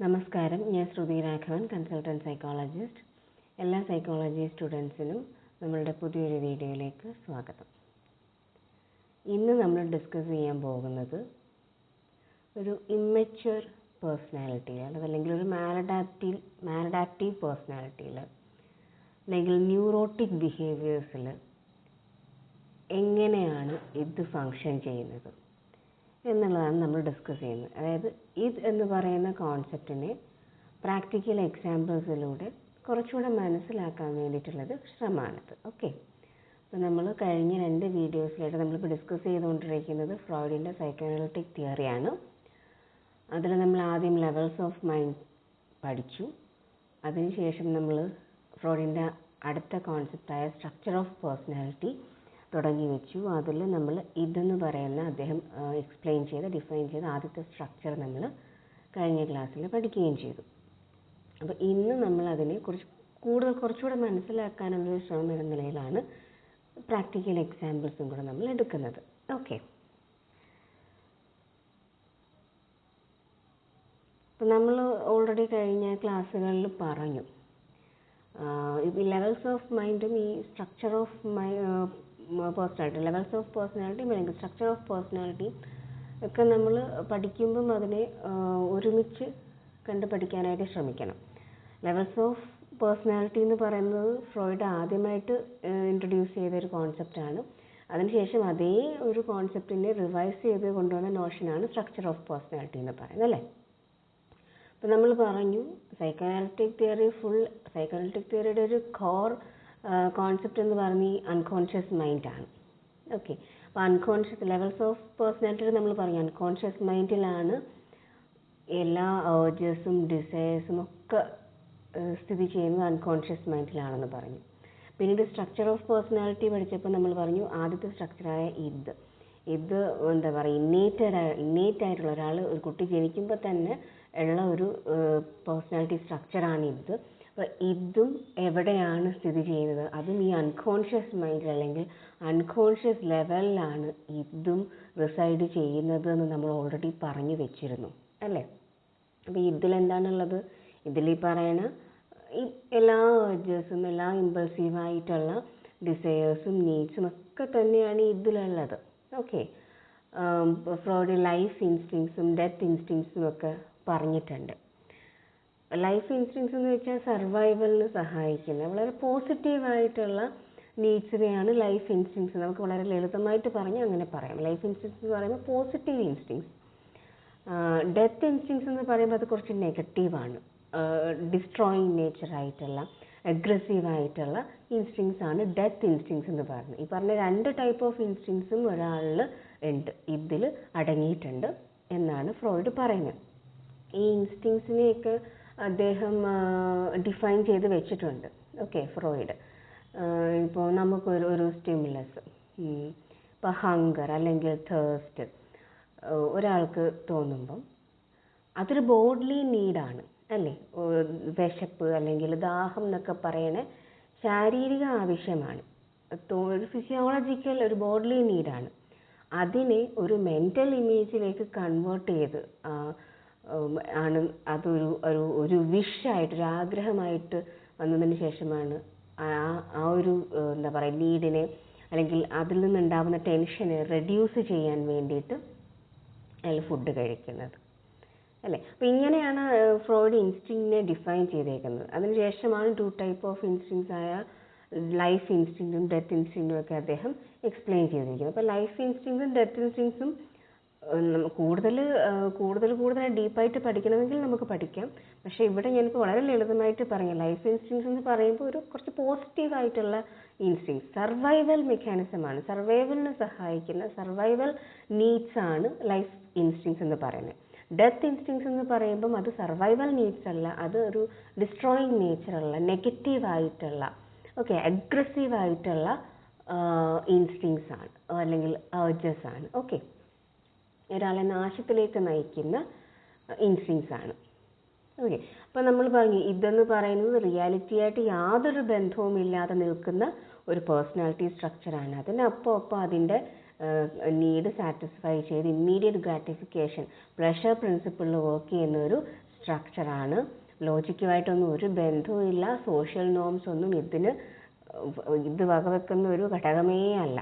നമസ്കാരം. ഞാൻ ശ്രുതി Raghavan consultant psychologist എല്ലാ സൈക്കോളജി സ്റ്റുഡൻസിനും നമ്മളുടെ പുതിയൊരു വീഡിയോയിലേക്ക് സ്വാഗതം. ഇന്ന് നമ്മൾ ഡിസ്കസ് ചെയ്യാൻ പോകുന്നത് ഒരു ഇമ്മച്വർ പേഴ്സണാലിറ്റിയിൽ അല്ലെങ്കിൽ ഒരു മാലഡാപ്റ്റീവ് മാലഡാപ്റ്റീവ് പേഴ്സണാലിറ്റിയിൽ അല്ലെങ്കിൽ ന്യൂറോട്ടിക് ബിഹേവിയേഴ്സിൽ എങ്ങനെയാണ് ഇത് ഫങ്ഷൻ ചെയ്യുന്നത്? എന്നുള്ളതാണ് നമ്മൾ ഡിസ്കസ് ചെയ്യുന്നത്. അതായത് ഇത് എന്ന് പറയുന്ന കോൺസെപ്റ്റിനെ പ്രാക്ടിക്കൽ എക്സാമ്പിൾസിലൂടെ കുറച്ചുകൂടെ മനസ്സിലാക്കാൻ വേണ്ടിയിട്ടുള്ളൊരു ശ്രമമാണിത്. ഓക്കെ അപ്പോൾ നമ്മൾ കഴിഞ്ഞ രണ്ട് വീഡിയോസിലായിട്ട് നമ്മളിപ്പോൾ ഡിസ്കസ് ചെയ്തുകൊണ്ടിരിക്കുന്നത് ഫ്രോയിഡിന്റെ സൈക്കോണലിറ്റിക് തിയറിയാണ് അതിൽ നമ്മൾ ആദ്യം ലെവൽസ് ഓഫ് മൈൻഡ് പഠിച്ചു. അതിനുശേഷം നമ്മൾ ഫ്രോയിഡിന്റെ അടുത്ത കോൺസെപ്റ്റായ സ്ട്രക്ചർ ഓഫ് പേഴ്സണാലിറ്റി തുടങ്ങി വെച്ചു. അതിൽ നമ്മൾ ഇതെന്ന് പറയുന്ന അദ്ദേഹം എക്സ്പ്ലെയിൻ ചെയ്ത ഡിഫൈൻ ചെയ്ത ആദ്യത്തെ സ്ട്രക്ചർ നമ്മൾ കഴിഞ്ഞ ക്ലാസ്സിൽ പഠിക്കുകയും ചെയ്തു. അപ്പോൾ ഇന്ന് നമ്മൾ അതിനെ കുറിച്ച് കൂടുതൽ കുറച്ചുകൂടെ മനസ്സിലാക്കാനുള്ളൊരു ശ്രമം എന്ന നിലയിലാണ് പ്രാക്ടിക്കൽ എക്സാമ്പിൾസും കൂടെ നമ്മൾ എടുക്കുന്നത്. ഓക്കെ അപ്പോൾ നമ്മൾ ഓൾറെഡി കഴിഞ്ഞ ക്ലാസ്സുകളിൽ പറഞ്ഞു. ഈ ലെവൽസ് ഓഫ് മൈൻഡും ഈ structure of my personality levels of personality അല്ലെങ്കിൽ സ്ട്രക്ചർ ഓഫ് പേഴ്സണാലിറ്റി ഒക്കെ നമ്മൾ പഠിക്കുമ്പം അതിനെ ഒരുമിച്ച് കണ്ട് പഠിക്കാനായിട്ട് ശ്രമിക്കണം. ലെവൽസ് ഓഫ് പേഴ്സണാലിറ്റി എന്ന് പറയുന്നത് ഫ്രോയിഡ് ആദ്യമായിട്ട് ഇൻട്രൊഡ്യൂസ് ചെയ്ത ഒരു കോൺസെപ്റ്റാണ് അതിനുശേഷം അതേ ഒരു കോൺസെപ്റ്റിനെ റിവൈസ് ചെയ്ത് കൊണ്ടുവന്ന നോഷനാണ് സ്ട്രക്ചർ ഓഫ് പേഴ്സണാലിറ്റി എന്ന് പറയുന്നത് അല്ലേ? അപ്പോൾ നമ്മൾ പറഞ്ഞു സൈക്കോനാലിറ്റിക് തിയറി ഫുൾ സൈക്കോനാലിറ്റിക് തിയറിയുടെ ഒരു കോർ കോൺസെപ്റ്റ് എന്ന് പറഞ്ഞ അൺകോൺഷ്യസ് മൈൻഡാണ് ഓക്കെ അപ്പോൾ അൺകോൺഷ്യസ് ലെവൽസ് ഓഫ് പേഴ്സണാലിറ്റി നമ്മൾ പറഞ്ഞു അൺകോൺഷ്യസ് മൈൻഡിലാണ് എല്ലാ ഏർജസും ഡിസയേഴ്സും ഒക്കെ സ്ഥിതി ചെയ്യുന്നത് അൺകോൺഷ്യസ് മൈൻഡിലാണെന്ന് പറഞ്ഞു. പിന്നീട് സ്ട്രക്ചർ ഓഫ് പേഴ്സണാലിറ്റി പഠിച്ചപ്പോൾ നമ്മൾ പറഞ്ഞു ആദ്യത്തെ സ്ട്രക്ചറായ ഇത് ഇത് എന്താ പറയുക ഇന്നേറ്റഡ് ഇന്നേറ്റ് ആയിട്ടുള്ള ഒരാൾ ഒരു കുട്ടി ജനിക്കുമ്പോൾ തന്നെ ഉള്ള ഒരു പേഴ്സണാലിറ്റി സ്ട്രക്ചറാണ് ഇത് അപ്പോൾ ഇതും എവിടെയാണ് സ്ഥിതി ചെയ്യുന്നത്? അതും ഈ അൺകോൺഷ്യസ് മൈൻഡിൽ അല്ലെങ്കിൽ അൺകോൺഷ്യസ് ലെവലിലാണ് ഇതും റിസൈഡ് ചെയ്യുന്നത് എന്ന് നമ്മൾ ഓൾറെഡി പറഞ്ഞു വെച്ചിരുന്നു. അല്ലേ? അപ്പോൾ ഇതിലെന്താണുള്ളത് ഇതിൽ ഈ പറയണ ഈ എല്ലാ ഏർജസും എല്ലാ ഇമ്പൾസീവായിട്ടുള്ള ഡിസയേഴ്സും നീഡ്സും ഒക്കെ തന്നെയാണ് ഇതിലുള്ളത്. ഓക്കെ ഫ്രോഡ് ലൈഫ് ഇൻസ്റ്റിങ്സും ഡെത്ത് ഇൻസ്റ്റിങ്സും ഒക്കെ പറഞ്ഞിട്ടുണ്ട്. ലൈഫ് ഇൻഷുറൻസ് എന്ന് വെച്ചാൽ സർവൈവലിന് സഹായിക്കുന്ന വളരെ പോസിറ്റീവായിട്ടുള്ള നീഡ്സിനെയാണ് ലൈഫ് ഇൻഷുറൻസ് നമുക്ക് വളരെ ലളിതമായിട്ട് പറഞ്ഞ് അങ്ങനെ പറയാം. ലൈഫ് ഇൻഷുറൻസ് എന്ന് പറയുമ്പോൾ പോസിറ്റീവ് ഇൻസ്റ്റിങ്സ് ഡെത്ത് ഇൻസ്റ്റിങ്സ് എന്ന് പറയുമ്പോൾ അത് കുറച്ച് നെഗറ്റീവാണ് ഡിസ്ട്രോയിങ് നേച്ചർ ആയിട്ടുള്ള അഗ്രസീവ് ആയിട്ടുള്ള ഇൻസ്റ്റിങ്സ് ആണ് ഡെത്ത് ഇൻസ്റ്റിങ്സ് എന്ന് പറയുന്നത്. ഈ പറഞ്ഞ രണ്ട് ടൈപ്പ് ഓഫ് ഇൻസ്റ്റിങ്സും ഒരാളിൽ ഉണ്ട്. ഇതിൽ അടങ്ങിയിട്ടുണ്ട് എന്നാണ് ഫ്രോയിഡ് പറയുന്നത്. ഈ ഇൻസ്റ്റിങ്സിനെയൊക്കെ അദ്ദേഹം ഡിഫൈൻ ചെയ്ത് വെച്ചിട്ടുണ്ട്. ഓക്കെ ഫ്രോയിഡ് ഇപ്പോൾ നമുക്കൊരു ഒരു സ്റ്റിമുലസ് ഇപ്പോൾ ഹങ്കർ അല്ലെങ്കിൽ തേഴ്സ്റ്റ് ഒരാൾക്ക് തോന്നുമ്പം അതൊരു ബോഡ്ലി നീഡാണ് അല്ലേ? വിശപ്പ് അല്ലെങ്കിൽ ദാഹം എന്നൊക്കെ പറയണ ശാരീരിക ആവശ്യമാണ്. ഒരു ഫിസിയോളജിക്കൽ ഒരു ബോഡ്ലി നീഡാണ് അതിനെ ഒരു മെന്റൽ ഇമേജിലേക്ക് കൺവേർട്ട് ചെയ്ത് ആണ് അതൊരു ഒരു ഒരു വിഷായിട്ട് ഒരു ആഗ്രഹമായിട്ട് വന്നതിന് ശേഷമാണ് ആ ആ ഒരു എന്താ പറയുക നീഡിനെ അല്ലെങ്കിൽ അതിൽ നിന്നുണ്ടാകുന്ന ടെൻഷനെ റെഡ്യൂസ് ചെയ്യാൻ വേണ്ടിയിട്ട് അയാൾ ഫുഡ് കഴിക്കുന്നത്. അല്ലേ? അപ്പോൾ ഇങ്ങനെയാണ് ഫ്രോയിഡ് ഇൻസ്റ്റിങ്ങിനെ ഡിഫൈൻ ചെയ്തേക്കുന്നത്. അതിനുശേഷമാണ് ടു ടൈപ്പ് ഓഫ് ഇൻസ്റ്റിങ്സ് ആയ ലൈഫ് ഇൻസ്റ്റിങ്സും ഡെത്ത് ഇൻസ്റ്റിങ്സും ഒക്കെ അദ്ദേഹം എക്സ്പ്ലെയിൻ ചെയ്തിരിക്കുന്നത്. അപ്പോൾ ലൈഫ് ഇൻസ്റ്റിങ്സും ഡെത്ത് ഇൻസ്റ്റിങ്സും കൂടുതൽ കൂടുതൽ കൂടുതൽ ഡീപ്പായിട്ട് പഠിക്കണമെങ്കിൽ നമുക്ക് പഠിക്കാം. പക്ഷേ ഇവിടെ ഞാനിപ്പോൾ വളരെ ലളിതമായിട്ട് പറഞ്ഞു ലൈഫ് ഇൻസ്റ്റിങ്സ് എന്ന് പറയുമ്പോൾ ഒരു കുറച്ച് പോസിറ്റീവ് ആയിട്ടുള്ള ഇൻസ്റ്റിങ്സ് സർവൈവൽ മെക്കാനിസമാണ് സർവൈവലിനെ സഹായിക്കുന്ന സർവൈവൽ നീഡ്സ് ആണ് ലൈഫ് ഇൻസ്റ്റിങ്സ് എന്ന് പറയുന്നത്. ഡെത്ത് ഇൻസ്റ്റിങ്സ് എന്ന് പറയുമ്പം അത് സർവൈവൽ നീഡ്സ് അല്ല അത് ഒരു ഡിസ്ട്രോയിങ് നേച്ചറുള്ള നെഗറ്റീവ് ആയിട്ടുള്ള ഓക്കെ അഗ്രസീവ് ആയിട്ടുള്ള ഇൻസ്റ്റിങ്സ് ആണ് അല്ലെങ്കിൽ ഏർജസ് ആണ് ഓക്കെ ഒരാളെ നാശത്തിലേക്ക് നയിക്കുന്ന ഇൻസ്റ്റിങ്സ് ആണ്. ഓക്കെ അപ്പോൾ നമ്മൾ പറഞ്ഞു ഇതെന്ന് പറയുന്നത് റിയാലിറ്റി ആയിട്ട് യാതൊരു ബന്ധവും ഇല്ലാതെ നിൽക്കുന്ന ഒരു പേഴ്സണാലിറ്റി സ്ട്രക്ചറാണ് അതിനപ്പോൾ അപ്പോൾ അതിന്റെ നീഡ് സാറ്റിസ്ഫൈ ചെയ്ത് ഇമ്മീഡിയറ്റ് ഗ്രാറ്റിഫിക്കേഷൻ പ്ലഷർ പ്രിൻസിപ്പിളിൽ വർക്ക് ചെയ്യുന്ന ഒരു സ്ട്രക്ചറാണ് ലോജിക്കുമായിട്ടൊന്നും ഒരു ബന്ധവും ഇല്ല സോഷ്യൽ നോംസ് ഒന്നും ഇതിന് ഇത് വകവെക്കുന്ന ഒരു ഘടകമേ അല്ല.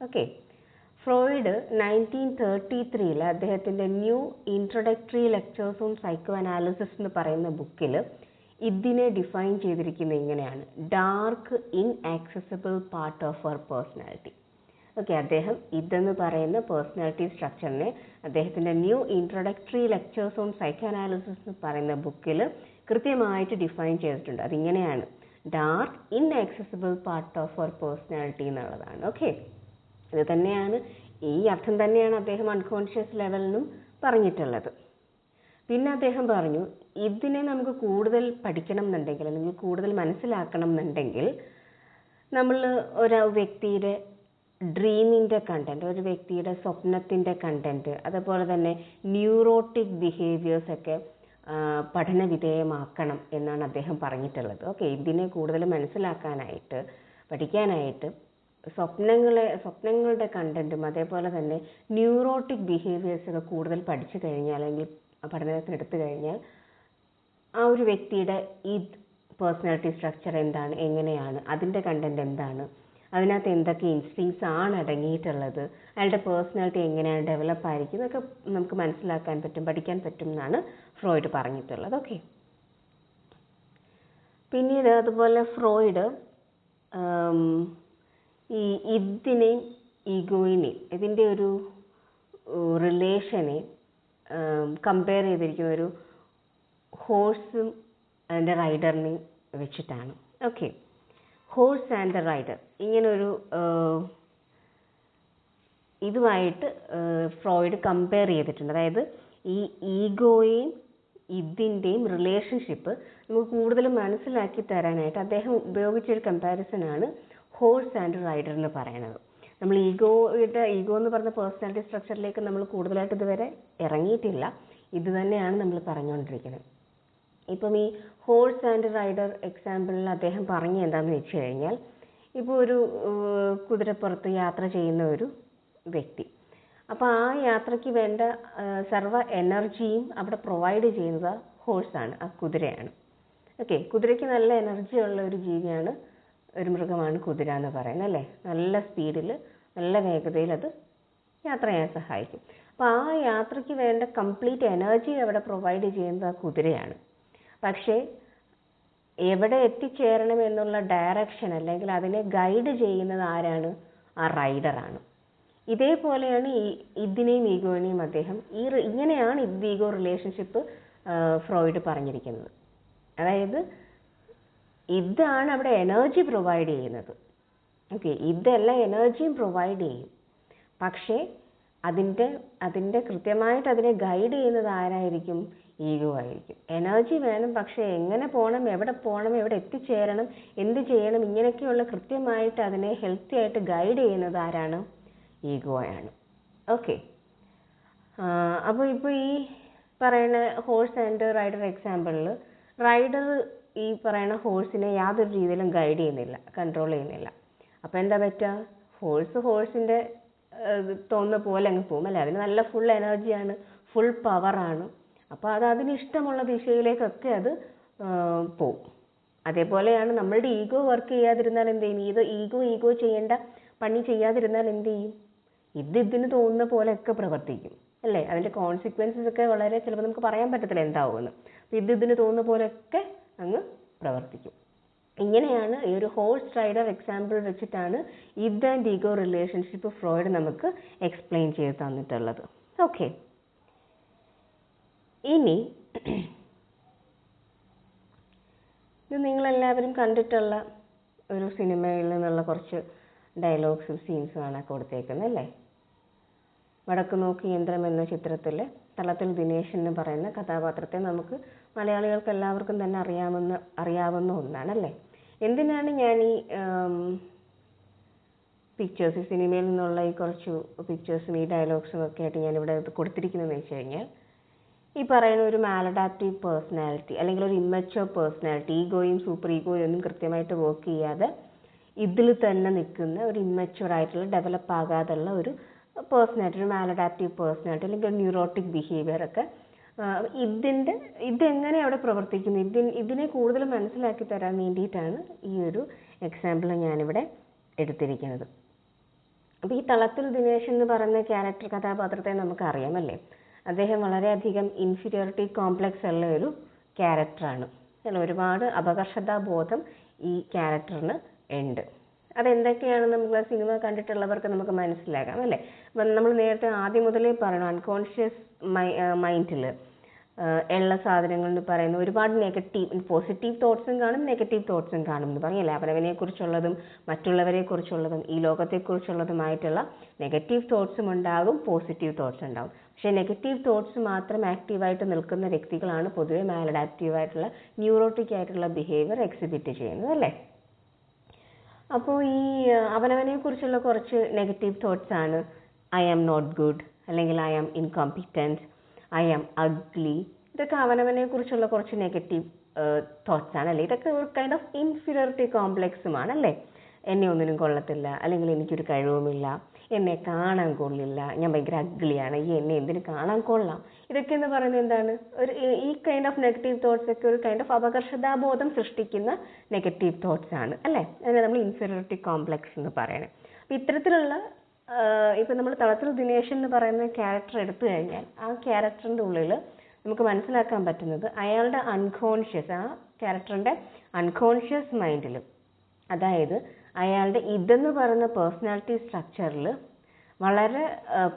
ഓക്കെ ഫ്രോയിഡ് നയന്റീൻ തേർട്ടി ത്രീയിൽ അദ്ദേഹത്തിന്റെ new introductory lectures on psychoanalysis എന്ന് പറയുന്ന ബുക്കിൽ ഇതിനെ ഡിഫൈൻ ചെയ്തിരിക്കുന്നത് ഇങ്ങനെയാണ്. Dark inaccessible part of our personality okay അദ്ദേഹം ഇതെന്ന് പറയുന്ന പേഴ്സണാലിറ്റി സ്ട്രക്ചറിനെ അദ്ദേഹത്തിന്റെ new introductory lectures on psychoanalysis എന്ന് പറയുന്ന ബുക്കിൽ കൃത്യമായിട്ട് ഡിഫൈൻ ചെയ്തിട്ടുണ്ട്. അതിങ്ങനെയാണ്. Dark inaccessible part of our personality എന്നുള്ളതാണ്. ഓക്കെ ഇത് തന്നെയാണ് ഈ അർത്ഥം തന്നെയാണ് അദ്ദേഹം അൺകോൺഷ്യസ് ലെവലിനും പറഞ്ഞിട്ടുള്ളത്. പിന്നെ അദ്ദേഹം പറഞ്ഞു ഇതിനെ നമുക്ക് കൂടുതൽ പഠിക്കണം എന്നുണ്ടെങ്കിൽ അല്ലെങ്കിൽ കൂടുതൽ മനസ്സിലാക്കണം എന്നുണ്ടെങ്കിൽ നമ്മൾ ഒരു വ്യക്തിയുടെ ഡ്രീമിന്റെ കണ്ടന്റ് ഒരു വ്യക്തിയുടെ സ്വപ്നത്തിന്റെ കണ്ടന്റ് അതുപോലെ തന്നെ ന്യൂറോട്ടിക് ബിഹേവിയേഴ്സൊക്കെ പഠന വിധേയമാക്കണം എന്നാണ് അദ്ദേഹം പറഞ്ഞിട്ടുള്ളത്. ഓക്കെ ഇതിനെ കൂടുതൽ മനസ്സിലാക്കാനായിട്ട് പഠിക്കാനായിട്ട് സ്വപ്നങ്ങളെ സ്വപ്നങ്ങളുടെ കണ്ടന്റും അതേപോലെ തന്നെ ന്യൂറോട്ടിക് ബിഹേവിയേഴ്സ് ഒക്കെ കൂടുതൽ പഠിച്ചു കഴിഞ്ഞാൽ അല്ലെങ്കിൽ പഠനത്തിന് എടുത്തു കഴിഞ്ഞാൽ ആ ഒരു വ്യക്തിയുടെ ഈ പേഴ്സണാലിറ്റി സ്ട്രക്ചർ എന്താണ് എങ്ങനെയാണ് അതിന്റെ കണ്ടന്റ് എന്താണ് അതിനകത്ത് എന്തൊക്കെ ഇൻസ്റ്റിങ്സ് ആണ് അടങ്ങിയിട്ടുള്ളത് അയാളുടെ പേഴ്സണാലിറ്റി എങ്ങനെയാണ് ഡെവലപ്പ് ആയിരിക്കും എന്നൊക്കെ നമുക്ക് മനസ്സിലാക്കാൻ പറ്റും പഠിക്കാൻ പറ്റും എന്നാണ് ഫ്രോയിഡ് പറഞ്ഞിട്ടുള്ളത്. ഓക്കെ പിന്നീട് അതുപോലെ ഫ്രോയിഡ് ഈ ഇതിനെയും ഈഗോയിനെയും ഇതിന്റെ ഒരു റിലേഷനെ കമ്പയർ ചെയ്തിരിക്കുന്ന ഒരു ഹോഴ്സും അതിന്റെ റൈഡറിനെയും വെച്ചിട്ടാണ്. Okay horse and the rider ഇങ്ങനൊരു ഇതുമായിട്ട് ഫ്രോയിഡ് കമ്പയർ ചെയ്തിട്ടുണ്ട്. അതായത് ഈ ഈഗോയും ഇതിന്റെയും റിലേഷൻഷിപ്പ് നമുക്ക് കൂടുതൽ മനസ്സിലാക്കി തരാനായിട്ട് അദ്ദേഹം ഉപയോഗിച്ചൊരു കമ്പാരിസനാണ് ഹോഴ്സ് ആൻഡ് റൈഡർ എന്ന് പറയുന്നത്. നമ്മൾ ഈഗോയുടെ ഈഗോ എന്ന് പറഞ്ഞ പേഴ്സണാലിറ്റി സ്ട്രക്ചറിലേക്ക് നമ്മൾ കൂടുതലായിട്ട് ഇതുവരെ ഇറങ്ങിയിട്ടില്ല. ഇത് തന്നെയാണ് നമ്മൾ പറഞ്ഞുകൊണ്ടിരിക്കുന്നത്. ഇപ്പം ഈ ഹോഴ്സ് ആൻഡ് റൈഡർ എക്സാമ്പിളിൽ അദ്ദേഹം പറഞ്ഞു എന്താണെന്ന് വെച്ച് കഴിഞ്ഞാൽ ഇപ്പോൾ ഒരു കുതിരപ്പുറത്ത് യാത്ര ചെയ്യുന്ന ഒരു വ്യക്തി. അപ്പോൾ ആ യാത്രയ്ക്ക് വേണ്ട സർവ എനർജിയും അവിടെ പ്രൊവൈഡ് ചെയ്യുന്നത് ഹോഴ്സാണ് ആ കുതിരയാണ്. ഓക്കെ കുതിരയ്ക്ക് നല്ല എനർജി ഉള്ള ഒരു ജീവിയാണ് ഒരു മൃഗമാണ് കുതിര എന്ന് പറയുന്നത് അല്ലേ? നല്ല സ്പീഡിൽ നല്ല വേഗതയിൽ അത് യാത്ര ചെയ്യാൻ സഹായിക്കും. അപ്പോൾ ആ യാത്രയ്ക്ക് വേണ്ട കംപ്ലീറ്റ് എനർജി അവിടെ പ്രൊവൈഡ് ചെയ്യുന്നത് ആ കുതിരയാണ്. പക്ഷേ എവിടെ എത്തിച്ചേരണം എന്നുള്ള ഡയറക്ഷൻ അല്ലെങ്കിൽ അതിനെ ഗൈഡ് ചെയ്യുന്നത് ആരാണ്? ആ റൈഡറാണ് ഇതേപോലെയാണ് ഈ ഇതിനെയും ഈഗോനെയും അദ്ദേഹം ഈ ഇങ്ങനെയാണ് ഇത് ഈഗോ റിലേഷൻഷിപ്പ് ഫ്രോയിഡ് പറഞ്ഞിരിക്കുന്നത്. അതായത് ഇതാണ് അവിടെ എനർജി പ്രൊവൈഡ് ചെയ്യുന്നത്. ഓക്കെ ഇതെല്ലാം എനർജിയും പ്രൊവൈഡ് ചെയ്യും. പക്ഷേ അതിന്റെ അതിന്റെ കൃത്യമായിട്ട് അതിനെ ഗൈഡ് ചെയ്യുന്നത് ആരായിരിക്കും? ഈഗോ ആയിരിക്കും. എനർജി വേണം പക്ഷേ എങ്ങനെ പോകണം എവിടെ പോകണം എവിടെ എത്തിച്ചേരണം എന്ത് ചെയ്യണം ഇങ്ങനെയൊക്കെയുള്ള കൃത്യമായിട്ട് അതിനെ ഹെൽത്തി ആയിട്ട് ഗൈഡ് ചെയ്യുന്നത് ആരാണ്? ഈഗോയാണ് ഓക്കെ അപ്പോൾ ഇപ്പോൾ ഈ പറയുന്ന ഹോഴ്സ് ആൻഡ് റൈഡർ എക്സാമ്പിളിൽ റൈഡർ ഈ പറയുന്ന ഹോഴ്സിനെ യാതൊരു രീതിയിലും ഗൈഡ് ചെയ്യുന്നില്ല കൺട്രോൾ ചെയ്യുന്നില്ല. അപ്പോൾ എന്താ പറ്റുക? ഹോഴ്സ് ഹോഴ്സിന്റെ തോന്നുന്ന പോലെ അങ്ങ് പോകും. അല്ലേ? അതിന് നല്ല ഫുൾ എനർജിയാണ് ഫുൾ പവറാണ് അപ്പോൾ അത് അതിന് ഇഷ്ടമുള്ള ദിശയിലേക്കൊക്കെ അത് പോവും അതേപോലെയാണ് നമ്മളുടെ ഈഗോ വർക്ക് ചെയ്യാതിരുന്നാൽ എന്ത് ചെയ്യും? ഇത് ഈഗോ ഈഗോ ചെയ്യേണ്ട പണി ചെയ്യാതിരുന്നാൽ എന്ത് ചെയ്യും? ഇത് ഇതിന് തോന്നുന്ന പോലെയൊക്കെ പ്രവർത്തിക്കും. അല്ലേ? അതിന്റെ കോൺസിക്വൻസസ് ഒക്കെ വളരെ ചിലപ്പോൾ നമുക്ക് പറയാൻ പറ്റത്തില്ല എന്താവുമെന്ന്. അപ്പോൾ ഇത് ഇതിന് തോന്നുന്ന പോലെയൊക്കെ അങ്ങ് പ്രവർത്തിക്കും. ഇങ്ങനെയാണ് ഈ ഒരു ഹോഴ്സ് റൈഡർ എക്സാമ്പിൾ വെച്ചിട്ടാണ് ഇത് ആൻഡ് ഈഗോ റിലേഷൻഷിപ്പ് ഫ്രോയിഡ് നമുക്ക് എക്സ്പ്ലെയിൻ ചെയ്ത് തന്നിട്ടുള്ളത്. ഓക്കെ ഇനി ഇത് നിങ്ങളെല്ലാവരും കണ്ടിട്ടുള്ള ഒരു സിനിമയിൽ നിന്നുള്ള കുറച്ച് ഡയലോഗ്സും സീൻസും ആണ് കൊടുത്തേക്കുന്നത് അല്ലേ? വടക്ക് നോക്കി യന്ത്രം എന്ന ചിത്രത്തിൽ തളത്തിൽ ദിനേശ് എന്ന് പറയുന്ന കഥാപാത്രത്തെ നമുക്ക് മലയാളികൾക്ക് എല്ലാവർക്കും തന്നെ അറിയാമെന്ന് അറിയാവുന്ന ഒന്നാണ് അല്ലേ എന്തിനാണ് ഞാൻ ഈ പിക്ചേഴ്സ് സിനിമയിൽ നിന്നുള്ള ഈ കുറച്ച് പിക്ചേഴ്സും ഈ ഡയലോഗ്സും ഒക്കെ ആയിട്ട് ഞാനിവിടെ കൊടുത്തിരിക്കുന്നതെന്ന് വെച്ച് കഴിഞ്ഞാൽ ഈ പറയുന്ന ഒരു മാലഡാപ്റ്റീവ് പേഴ്സണാലിറ്റി അല്ലെങ്കിൽ ഒരു ഇമ്മച്വർ പേഴ്സണാലിറ്റി ഈഗോയും സൂപ്പർ ഈഗോയും ഒന്നും കൃത്യമായിട്ട് വർക്ക് ചെയ്യാതെ ഇതിൽ തന്നെ നിൽക്കുന്ന ഒരു ഇമ്മച്വർ ആയിട്ടുള്ള ഡെവലപ്പ് ആകാതുള്ള ഒരു പേഴ്സണാലിറ്റി ഒരു മാലഡാപ്റ്റീവ് പേഴ്സണാലിറ്റി അല്ലെങ്കിൽ ഒരു ന്യൂറോട്ടിക് ബിഹേവിയർ ഒക്കെ ഇതിന്റെ ഇതെങ്ങനെ അവിടെ പ്രവർത്തിക്കുന്നു? ഇതിൻ ഇതിനെ കൂടുതൽ മനസ്സിലാക്കി തരാൻ വേണ്ടിയിട്ടാണ് ഈ ഒരു എക്സാമ്പിൾ ഞാനിവിടെ എടുത്തിരിക്കുന്നത്. അപ്പോൾ ഈ തളത്തിൽ ദിനേശ് എന്ന് പറയുന്ന ക്യാരക്ടർ കഥാപാത്രത്തെ നമുക്കറിയാമല്ലേ അദ്ദേഹം വളരെയധികം ഇൻഫീരിയോറിറ്റി കോംപ്ലക്സ് ഉള്ള ഒരു ക്യാരക്ടറാണ് അല്ല ഒരുപാട് അപകർഷതാ ബോധം ഈ ക്യാരക്ടറിന് ഉണ്ട്. അതെന്തൊക്കെയാണെന്ന് നമ്മൾ സിനിമ കണ്ടിട്ടുള്ളവർക്ക് നമുക്ക് മനസ്സിലാക്കാം അല്ലേ? അപ്പം നമ്മൾ നേരത്തെ ആദ്യം മുതലേ പറയണം അൺകോൺഷ്യസ് മൈ മൈൻഡിൽ ഉള്ള സാധനങ്ങൾ എന്ന് പറയുന്ന ഒരുപാട് നെഗറ്റീവ് പോസിറ്റീവ് തോട്ട്സും കാണും നെഗറ്റീവ് തോട്ട്സും കാണും എന്ന് പറഞ്ഞില്ലേ അവനവനെ കുറിച്ചുള്ളതും മറ്റുള്ളവരെ കുറിച്ചുള്ളതും ഈ ലോകത്തെക്കുറിച്ചുള്ളതുമായിട്ടുള്ള നെഗറ്റീവ് തോട്ട്സും ഉണ്ടാകും പോസിറ്റീവ് തോട്ട്സ് ഉണ്ടാകും. പക്ഷേ നെഗറ്റീവ് തോട്ട്സ് മാത്രം ആക്റ്റീവായിട്ട് നിൽക്കുന്ന വ്യക്തികളാണ് പൊതുവെ മാലഡാപ്റ്റീവ് ആയിട്ടുള്ള ന്യൂറോട്ടിക് ആയിട്ടുള്ള ബിഹേവിയർ എക്സിബിറ്റ് ചെയ്യുന്നത് അല്ലേ? അപ്പോൾ ഈ അവനവനെ കുറിച്ചുള്ള കുറച്ച് നെഗറ്റീവ് തോട്ട്സ് ആണ്. ഐ ആം നോട്ട് ഗുഡ് അല്ലെങ്കിൽ I am incompetent I am ugly ഇതൊക്കെ അവനവനെ കുറിച്ചുള്ള കുറച്ച് നെഗറ്റീവ് തോട്ട്സ് ആണ്. അല്ലേ? ഇതൊക്കെ ഒരു കൈൻഡ് ഓഫ് ഇൻഫീരിയോറിറ്റി കോംപ്ലക്സുമാണ് അല്ലേ എന്നെ ഒന്നിനും കൊള്ളത്തില്ല. അല്ലെങ്കിൽ എനിക്കൊരു കഴിവുമില്ല. എന്നെ കാണാൻ കൊള്ളില്ല. ഞാൻ ഭയങ്കര അഗ്ലിയാണ് ഈ എന്നെ എന്തിനു കാണാൻ കൊള്ളാം? ഇതൊക്കെ എന്ന് പറയുന്നത് എന്താണ്? ഒരു ഈ കൈൻഡ് ഓഫ് നെഗറ്റീവ് തോട്ട്സ് ഒക്കെ ഒരു കൈൻഡ് ഓഫ് അപകർഷതാബോധം സൃഷ്ടിക്കുന്ന നെഗറ്റീവ് തോട്ട്സ് ആണ്. അല്ലേ? അതിനെ നമ്മൾ ഇൻഫീരിയോറിറ്റി കോംപ്ലക്സ് എന്ന് പറയണേ. അപ്പം ഇത്തരത്തിലുള്ള ഇപ്പം നമ്മൾ തളത്തിൽ ദിനേശൻ എന്ന് പറയുന്ന ക്യാരക്ടർ എടുത്തു കഴിഞ്ഞാൽ ആ ക്യാരക്ടറിന്റെ ഉള്ളിൽ നമുക്ക് മനസ്സിലാക്കാൻ പറ്റുന്നത് അയാളുടെ അൺകോൺഷ്യസ് ആ ക്യാരക്ടറിന്റെ അൺകോൺഷ്യസ് മൈൻഡിൽ അതായത് അയാളുടെ ഇതെന്ന് പറയുന്ന പേഴ്സണാലിറ്റി സ്ട്രക്ചറിൽ വളരെ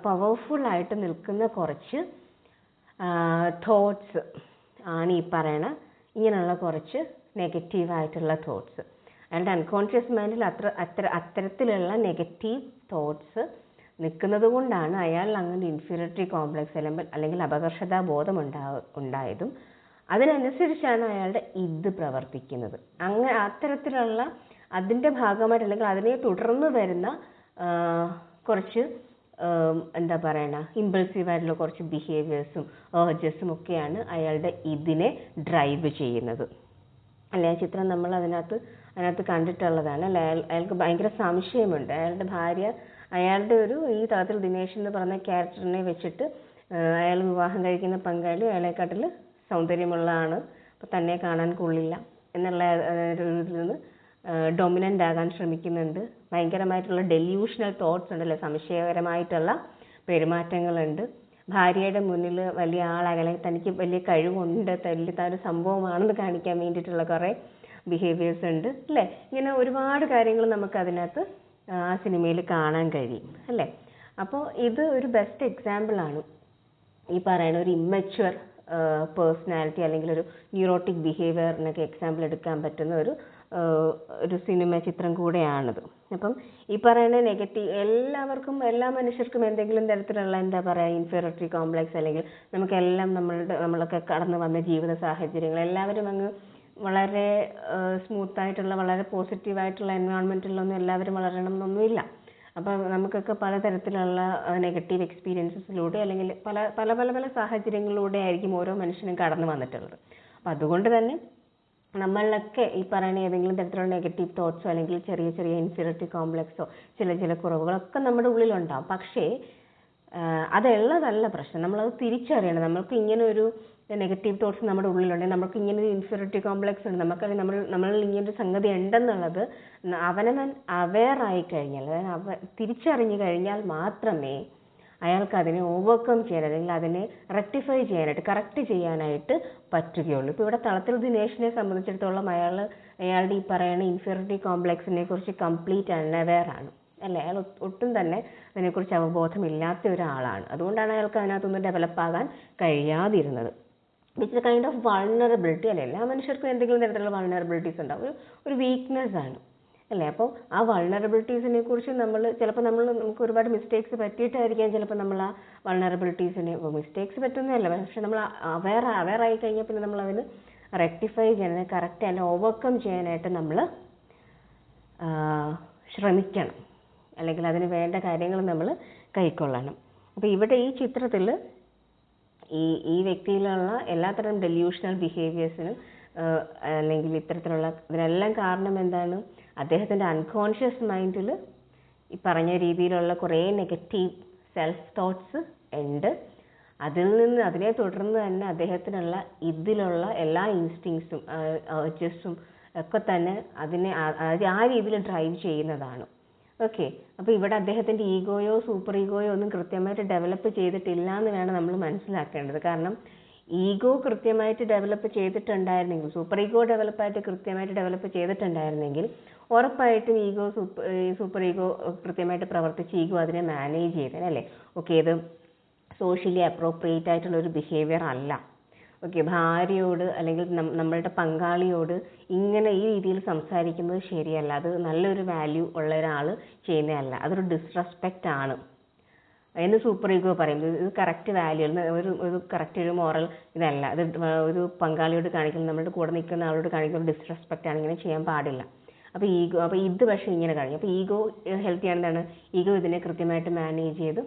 പവർഫുൾ ആയിട്ട് നിൽക്കുന്ന കുറച്ച് തോട്ട്സ് ആണ് ഈ പറയണ ഇങ്ങനെയുള്ള കുറച്ച് നെഗറ്റീവായിട്ടുള്ള തോട്ട്സ് അയാളുടെ അൺകോൺഷ്യസ് മൈൻഡിൽ അത്ര അത്ര അത്തരത്തിലുള്ള നെഗറ്റീവ് തോട്ട്സ് നിൽക്കുന്നത് കൊണ്ടാണ് അയാൾ അങ്ങനെ ഇൻഫീരിയോറിറ്റി കോംപ്ലക്സ് അല്ലെങ്കിൽ അല്ലെങ്കിൽ അപകർഷതാ ബോധം ഉണ്ടാ ഉണ്ടായതും. അതിനനുസരിച്ചാണ് അയാളുടെ ഇത് പ്രവർത്തിക്കുന്നത്. അങ്ങനെ അത്തരത്തിലുള്ള അതിന്റെ ഭാഗമായിട്ട് അല്ലെങ്കിൽ അതിനെ തുടർന്ന് വരുന്ന കുറച്ച് എന്താ പറയണ ഇമ്പൾസീവ് ആയിട്ടുള്ള കുറച്ച് ബിഹേവിയേഴ്സും ഏർജസും ഒക്കെയാണ് അയാളുടെ ഇതിനെ ഡ്രൈവ് ചെയ്യുന്നത്. അല്ലെ? ആ ചിത്രം നമ്മൾ അതിനകത്ത് അതിനകത്ത് കണ്ടിട്ടുള്ളതാണ്. അല്ലെ? അയാൾ അയാൾക്ക് ഭയങ്കര സംശയമുണ്ട്. അയാളുടെ ഭാര്യ അയാളുടെ ഒരു ഈ തളത്തിൽ ദിനേശ് എന്ന് പറഞ്ഞ ക്യാരക്ടറിനെ വെച്ചിട്ട് അയാൾ വിവാഹം കഴിക്കുന്ന പങ്കാളി അയാളെക്കാട്ടിൽ സൗന്ദര്യമുള്ളതാണ് അപ്പോൾ തന്നെ കാണാൻ കൊള്ളില്ല എന്നുള്ള ഒരു ഇതിൽ നിന്ന് ഡൊമിനന്റ് ആകാൻ ശ്രമിക്കുന്നുണ്ട്. ഭയങ്കരമായിട്ടുള്ള ഡെല്യൂഷണൽ തോട്ട്സ് ഉണ്ടല്ലോ? സംശയകരമായിട്ടുള്ള പെരുമാറ്റങ്ങളുണ്ട്. ഭാര്യയുടെ മുന്നിൽ വലിയ ആളാകെ അല്ലെങ്കിൽ തനിക്ക് വലിയ കഴിവുണ്ട്. തല്ലി താൻ ഒരു സംഭവമാണെന്ന് കാണിക്കാൻ വേണ്ടിയിട്ടുള്ള കുറേ ബിഹേവിയേഴ്സ് ഉണ്ട് അല്ലേ? ഇങ്ങനെ ഒരുപാട് കാര്യങ്ങൾ നമുക്ക് അതിനകത്ത് ആ സിനിമയിൽ കാണാൻ കഴിയും അല്ലേ? അപ്പോൾ ഇത് ഒരു ബെസ്റ്റ് എക്സാമ്പിളാണ് ഈ പറയുന്ന ഒരു ഇമ്മച്വർ പേഴ്സണാലിറ്റി അല്ലെങ്കിൽ ഒരു ന്യൂറോട്ടിക് ബിഹേവിയറിനൊക്കെ എക്സാമ്പിൾ എടുക്കാൻ പറ്റുന്ന ഒരു ഒരു സിനിമ ചിത്രം കൂടെയാണത്. അപ്പം ഈ പറയുന്ന നെഗറ്റീവ് എല്ലാവർക്കും എല്ലാ മനുഷ്യർക്കും എന്തെങ്കിലും തരത്തിലുള്ള എന്താ പറയുക ഇൻഫീരിയോറിറ്റി കോംപ്ലക്സ് അല്ലെങ്കിൽ നമുക്കെല്ലാം നമ്മളുടെ നമ്മളൊക്കെ കടന്നു വന്ന ജീവിത സാഹചര്യങ്ങൾ എല്ലാവരും അങ്ങ് വളരെ സ്മൂത്തായിട്ടുള്ള വളരെ പോസിറ്റീവായിട്ടുള്ള എൻവയോൺമെന്റിലൊന്നും എല്ലാവരും വളരണം എന്നൊന്നുമില്ല അപ്പം നമുക്കൊക്കെ പലതരത്തിലുള്ള നെഗറ്റീവ് എക്സ്പീരിയൻസസിലൂടെ അല്ലെങ്കിൽ പല പല പല പല സാഹചര്യങ്ങളിലൂടെ ആയിരിക്കും ഓരോ മനുഷ്യനും കടന്നു വന്നിട്ടുള്ളത്. അപ്പം അതുകൊണ്ട് തന്നെ നമ്മളിലൊക്കെ ഈ പറയുന്ന ഏതെങ്കിലും തരത്തിലുള്ള നെഗറ്റീവ് തോട്ട്സോ അല്ലെങ്കിൽ ചെറിയ ചെറിയ ഇൻഫീരിയോറിറ്റി കോംപ്ലക്സോ ചില ചില കുറവുകളൊക്കെ നമ്മുടെ ഉള്ളിലുണ്ടാവും. പക്ഷേ അതുള്ളതല്ല പ്രശ്നം. നമ്മളത് തിരിച്ചറിയണം. നമ്മൾക്ക് ഇങ്ങനെ ഒരു നെഗറ്റീവ് തോട്ട്സ് നമ്മുടെ ഉള്ളിലുണ്ടെങ്കിൽ നമുക്ക് ഇങ്ങനെ ഒരു ഇൻഫീരിയോറിറ്റി കോംപ്ലക്സ് ഉണ്ട്. നമുക്ക് നമ്മൾ നമ്മളിൽ ഇങ്ങനെ ഒരു സംഗതി ഉണ്ടെന്നുള്ളത് അവനവൻ അവെയർ ആയി കഴിഞ്ഞാൽ അതായത് അവ തിരിച്ചറിഞ്ഞു കഴിഞ്ഞാൽ മാത്രമേ അയാൾക്ക് അതിനെ ഓവർകം ചെയ്യാൻ അല്ലെങ്കിൽ അതിനെ റെക്ടിഫൈ ചെയ്യാനായിട്ട് കറക്റ്റ് ചെയ്യാനായിട്ട് പറ്റുകയുള്ളൂ. ഇപ്പോൾ ഇവിടെ തളത്തിൽ ദിനേശിനെ സംബന്ധിച്ചിടത്തോളം അയാൾ അയാളുടെ ഈ പറയുന്ന ഇൻഫീരിയോറിറ്റി കോംപ്ലക്സിനെ കുറിച്ച് കംപ്ലീറ്റ് അൺഅവെയർ ആണ്. അല്ലേ? അയാൾ ഒട്ടും തന്നെ അതിനെക്കുറിച്ച് അവബോധമില്ലാത്ത ഒരാളാണ്. അതുകൊണ്ടാണ് അയാൾക്ക് അതിനകത്തൊന്നും ഡെവലപ്പ് ആകാൻ കഴിയാതിരുന്നത്. It's a kind of vulnerability അല്ലെ? എല്ലാ മനുഷ്യർക്കും എന്തെങ്കിലും തരത്തിലുള്ള വൾണറബിലിറ്റീസ് ഉണ്ടാവും. ഒരു വീക്ക്നെസ് ആണ്. അല്ലേ? അപ്പോൾ ആ വൾണറബിലിറ്റീസിനെ കുറിച്ച് നമ്മൾ ചിലപ്പോൾ നമ്മൾ നമുക്ക് ഒരുപാട് മിസ്റ്റേക്സ് പറ്റിയിട്ടായിരിക്കാം ചിലപ്പോൾ നമ്മൾ ആ വൾണറബിലിറ്റീസിനെ മിസ്റ്റേക്സ് പറ്റുന്നതല്ല. പക്ഷെ നമ്മൾ അവയർ അവെയർ ആയി കഴിഞ്ഞാൽ പിന്നെ നമ്മൾ അതിന് റെക്ടിഫൈ ചെയ്യാൻ കറക്റ്റ് അതിനെ ഓവർകം ചെയ്യാനായിട്ട് നമ്മൾ ശ്രമിക്കണം. അല്ലെങ്കിൽ അതിന് വേണ്ട കാര്യങ്ങൾ നമ്മൾ കൈക്കൊള്ളണം. അപ്പോൾ ഇവിടെ ഈ ചിത്രത്തിൽ ഈ ഈ വ്യക്തിയിലുള്ള എല്ലാത്തരം ഡെല്യൂഷണൽ ബിഹേവിയേഴ്സിനും അല്ലെങ്കിൽ ഇത്തരത്തിലുള്ള ഇതിനെല്ലാം കാരണം എന്താണ്? അദ്ദേഹത്തിന്റെ അൺകോൺഷ്യസ് മൈൻഡിൽ ഈ പറഞ്ഞ രീതിയിലുള്ള കുറേ നെഗറ്റീവ് സെൽഫ് തോട്ട്സ് ഉണ്ട്. അതിൽ നിന്ന് അതിനെ തുടർന്ന് തന്നെ അദ്ദേഹത്തിനുള്ള ഇതിലുള്ള എല്ലാ ഇൻസ്റ്റിങ്സും അഡ്ജസ്റ്റും ഒക്കെ തന്നെ അതിനെ ആ രീതിയിൽ ഡ്രൈവ് ചെയ്യുന്നതാണ്. ഓക്കെ അപ്പോൾ ഇവിടെ അദ്ദേഹത്തിന്റെ ഈഗോയോ സൂപ്പർ ഈഗോയോ ഒന്നും കൃത്യമായിട്ട് ഡെവലപ്പ് ചെയ്തിട്ടില്ല എന്ന് വേണം നമ്മൾ മനസ്സിലാക്കേണ്ടത്. കാരണം ഈഗോ കൃത്യമായിട്ട് ഡെവലപ്പ് ചെയ്തിട്ടുണ്ടായിരുന്നെങ്കിൽ സൂപ്പർ ഈഗോ ഡെവലപ്പായിട്ട് കൃത്യമായിട്ട് ഡെവലപ്പ് ചെയ്തിട്ടുണ്ടായിരുന്നെങ്കിൽ ഉറപ്പായിട്ടും ഈഗോ സൂപ്പർ സൂപ്പർ ഈഗോ കൃത്യമായിട്ട് പ്രവർത്തിച്ച് ഈഗോ അതിനെ മാനേജ് ചെയ്തേനെ അല്ലേ? ഓക്കെ ഇത് സോഷ്യലി അപ്രോപ്രിയേറ്റ് ആയിട്ടുള്ള ഒരു ബിഹേവിയർ അല്ല. ഓക്കെ ഭാര്യയോട് അല്ലെങ്കിൽ നമ്മളുടെ പങ്കാളിയോട് ഇങ്ങനെ ഈ രീതിയിൽ സംസാരിക്കുന്നത് ശരിയല്ല. അത് നല്ലൊരു വാല്യൂ ഉള്ള ഒരാൾ ചെയ്യുന്നതല്ല. അതൊരു ഡിസ്റെസ്പെക്റ്റ് ആണ്. എന്ന് സൂപ്പർ ഈഗോ പറയും. ഇത് കറക്റ്റ് വാല്യൂ ഒരു ഒരു കറക്റ്റ് ഒരു മോറൽ ഇതല്ല. ഇത് ഒരു പങ്കാളിയോട് കാണിക്കുന്ന നമ്മുടെ കൂടെ നിൽക്കുന്ന ആളോട് കാണിക്കുന്ന ഒരു ഡിസ്റെസ്പെക്റ്റ് ആണ്. ഇങ്ങനെ ചെയ്യാൻ പാടില്ല. അപ്പോൾ ഈഗോ അപ്പോൾ ഇത് പക്ഷേ ഇങ്ങനെ കഴിഞ്ഞു അപ്പോൾ ഈഗോ ഹെൽത്തി ആണെന്താണ് ഈഗോ ഇതിനെ കൃത്യമായിട്ട് മാനേജ് ചെയ്ത്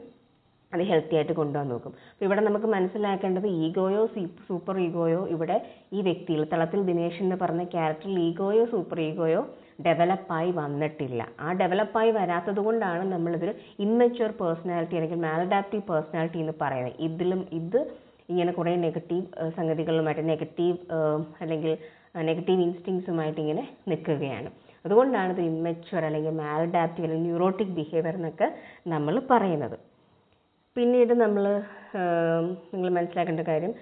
അത് ഹെൽത്തി ആയിട്ട് കൊണ്ടുപോകാൻ നോക്കും. അപ്പോൾ ഇവിടെ നമുക്ക് മനസ്സിലാക്കേണ്ടത് ഈഗോയോ സൂപ്പർ ഈഗോയോ ഇവിടെ ഈ വ്യക്തിയിൽ തളത്തിൽ ദിനേശ് എന്ന് പറഞ്ഞ ക്യാരക്ടറിൽ ഈഗോയോ സൂപ്പർ ഈഗോയോ ഡെവലപ്പായി വന്നിട്ടില്ല. ആ ഡെവലപ്പായി വരാത്തത് കൊണ്ടാണ് നമ്മളിതൊരു ഇമ്മച്വർ പേഴ്സണാലിറ്റി അല്ലെങ്കിൽ മാലഡാപ്റ്റീവ് പേഴ്സണാലിറ്റി എന്ന് പറയുന്നത്. ഇതിലും ഇത് ഇങ്ങനെ കുറേ നെഗറ്റീവ് സംഗതികളുമായിട്ട് നെഗറ്റീവ് അല്ലെങ്കിൽ നെഗറ്റീവ് ഇൻസ്റ്റിങ്സുമായിട്ട് ഇങ്ങനെ നിൽക്കുകയാണ്. അതുകൊണ്ടാണ് ഇത് ഇമ്മച്വർ അല്ലെങ്കിൽ മാലഡാപ്റ്റീവ് അല്ലെങ്കിൽ ന്യൂറോട്ടിക് ബിഹേവിയർ എന്നൊക്കെ നമ്മൾ പറയുന്നത്. പിന്നീട് നമ്മൾ നിങ്ങൾ മനസ്സിലാക്കേണ്ട കാര്യം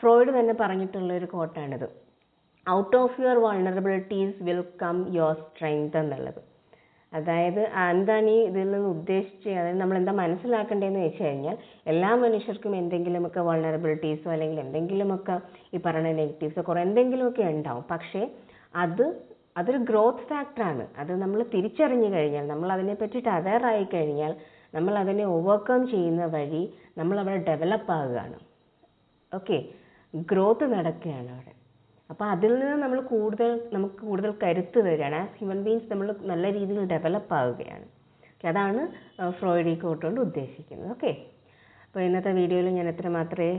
ഫ്രോയിഡ് തന്നെ പറഞ്ഞിട്ടുള്ള ഒരു കോട്ടാണിത് out of your vulnerabilities will come your strength എന്നുള്ളത്. അതായത് എന്താണ് ഈ ഇതിൽ നിന്ന് ഉദ്ദേശിച്ച് അതായത് നമ്മൾ എന്താ മനസ്സിലാക്കേണ്ടതെന്ന് വെച്ച് കഴിഞ്ഞാൽ എല്ലാ മനുഷ്യർക്കും എന്തെങ്കിലുമൊക്കെ വൾണറബിലിറ്റീസോ അല്ലെങ്കിൽ എന്തെങ്കിലുമൊക്കെ ഈ പറയുന്ന നെഗറ്റീവ്സോ കുറേ എന്തെങ്കിലുമൊക്കെ ഉണ്ടാവും. പക്ഷേ അത് അതൊരു ഗ്രോത്ത് ഫാക്ടറാണ് അത് നമ്മൾ തിരിച്ചറിഞ്ഞു കഴിഞ്ഞാൽ നമ്മൾ അതിനെ പറ്റിയിട്ട് അവെയറായി കഴിഞ്ഞാൽ നമ്മൾ അതിനെ ഓവർകം ചെയ്യുന്ന വഴി നമ്മൾ അവിടെ ഡെവലപ്പ് ആകുകയാണ് ഓക്കെ ഗ്രോത്ത് നടക്കുകയാണ് അവിടെ. അപ്പോൾ അതിൽ നിന്ന് നമ്മൾ കൂടുതൽ നമുക്ക് കൂടുതൽ കരുത്ത് വരികയാണ്. ആസ് ഹ്യൂമൻ ബീങ്സ് നമ്മൾ നല്ല രീതിയിൽ ഡെവലപ്പ് ആവുകയാണ്. ഓക്കെ അതാണ് ഫ്രോയിഡി കോട്ടുകൊണ്ട് കോട്ട് കൊണ്ട് ഉദ്ദേശിക്കുന്നത്. ഓക്കെ അപ്പോൾ ഇന്നത്തെ വീഡിയോയിൽ ഞാൻ എത്ര മാത്രമേ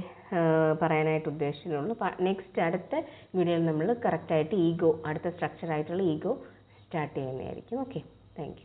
പറയാനായിട്ട് ഉദ്ദേശിക്കുന്നുള്ളൂ നെക്സ്റ്റ് അടുത്ത വീഡിയോയിൽ നമ്മൾ കറക്റ്റായിട്ട് ഈഗോ അടുത്ത സ്ട്രക്ചറായിട്ടുള്ള ഈഗോ സ്റ്റാർട്ട് ചെയ്യുന്നതായിരിക്കും. Okay thank